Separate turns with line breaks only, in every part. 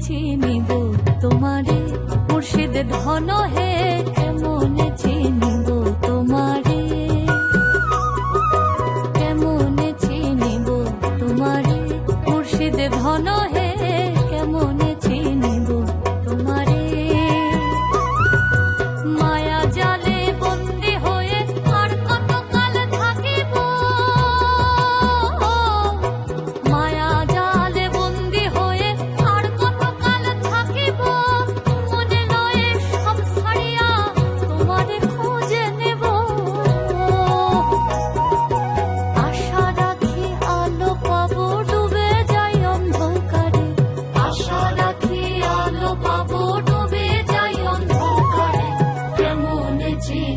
চিনিব তোমারে মুর্শিদ ধন হে।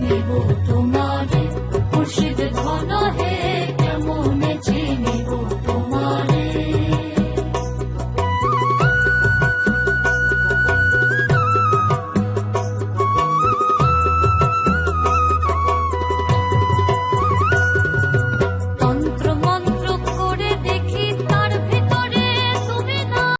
でも。